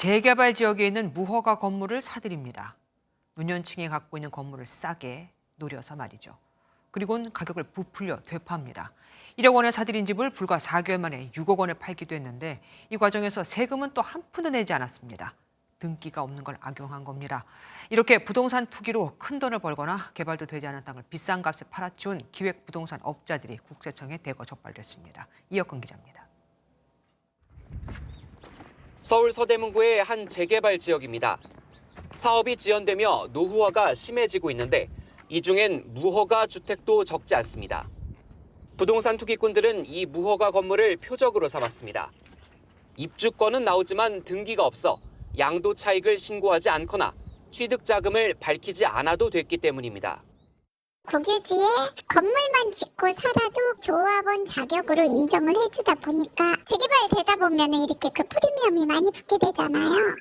재개발 지역에 있는 무허가 건물을 사들입니다. 노년층이 갖고 있는 건물을 싸게 노려서 말이죠. 그리고는 가격을 부풀려 되파합니다. 1억 원에 사들인 집을 불과 4개월 만에 6억 원에 팔기도 했는데 이 과정에서 세금은 또 한 푼도 내지 않았습니다. 등기가 없는 걸 악용한 겁니다. 이렇게 부동산 투기로 큰 돈을 벌거나 개발도 되지 않은 땅을 비싼 값에 팔아치운 기획 부동산 업자들이 국세청에 대거 적발됐습니다. 이혁근 기자입니다. 서울 서대문구의 한 재개발 지역입니다. 사업이 지연되며 노후화가 심해지고 있는데 이 중엔 무허가 주택도 적지 않습니다. 부동산 투기꾼들은 이 무허가 건물을 표적으로 삼았습니다. 입주권은 나오지만 등기가 없어 양도 차익을 신고하지 않거나 취득 자금을 밝히지 않아도 됐기 때문입니다. 국유지에 건물만 짓고 살아도 조합원 자격으로 인정을 해주다 보니까 재개발 되다 보면 이렇게 그 프리미엄이 많이 붙게 되잖아요.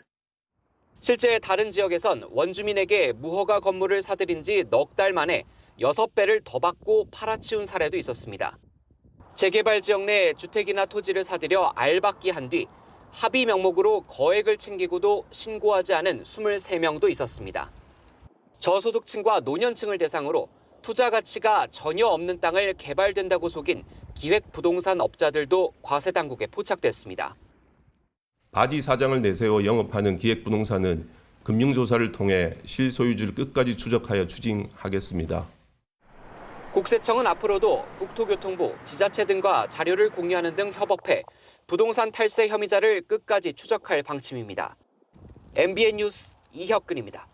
실제 다른 지역에선 원주민에게 무허가 건물을 사들인 지 넉 달 만에 6배를 더 받고 팔아치운 사례도 있었습니다. 재개발 지역 내 주택이나 토지를 사들여 알박기 한 뒤 합의 명목으로 거액을 챙기고도 신고하지 않은 23명도 있었습니다. 저소득층과 노년층을 대상으로 투자 가치가 전혀 없는 땅을 개발된다고 속인 기획 부동산 업자들도 과세 당국에 포착됐습니다. 바지 사장을 내세워 영업하는 기획 부동산은 금융조사를 통해 실소유주를 끝까지 추적하여 추징하겠습니다. 국세청은 앞으로도 국토교통부, 지자체 등과 자료를 공유하는 등 협업해 부동산 탈세 혐의자를 끝까지 추적할 방침입니다. MBN 뉴스 이혁근입니다.